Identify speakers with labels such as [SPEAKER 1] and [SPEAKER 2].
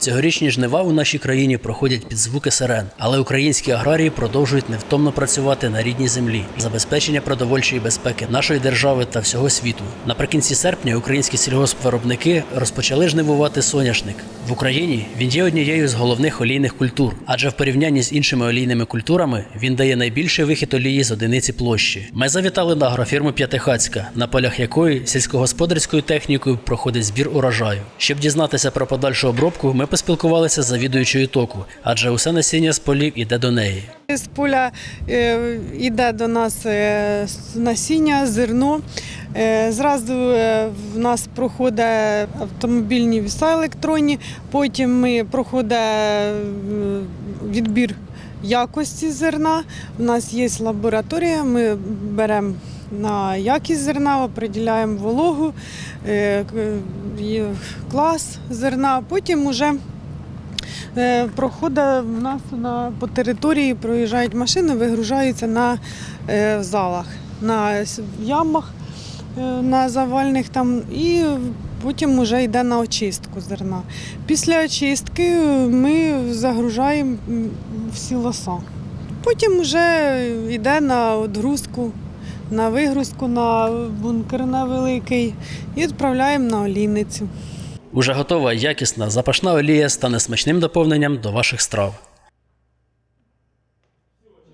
[SPEAKER 1] Цьогорічні жнива у нашій країні проходять під звуки сирен, але українські аграрії продовжують невтомно працювати на рідній землі, забезпечення продовольчої безпеки нашої держави та всього світу. Наприкінці серпня українські сільгоспвиробники розпочали жнивувати соняшник. В Україні він є однією з головних олійних культур, адже в порівнянні з іншими олійними культурами він дає найбільший вихід олії з одиниці площі. Ми завітали на агрофірму П'ятихацька, на полях якої сільськогосподарською технікою проходить збір урожаю. Щоб дізнатися про подальшу обробку, ми поспілкувалися з завідуючою току, адже усе насіння з полів іде до неї.
[SPEAKER 2] З поля е, йде до нас е, насіння, зерно. Е, Зразу е, в нас проходить автомобільні віса електронні, потім ми проходить е, відбір якості зерна. У нас є лабораторія, ми беремо на якість зерна, определяємо вологу, е, клас зерна, потім уже Е, Проходить в нас на, по території, проїжджають машини, вигружаються на е, залах, на ямах, на завальних там, і потім вже йде на очистку зерна. Після очистки ми загружаємо м, в сілоса. Потім вже йде на відгрузку, на вигрузку на бункер на великий і відправляємо на олійницю.
[SPEAKER 1] Уже готова якісна запашна олія стане смачним доповненням до ваших страв.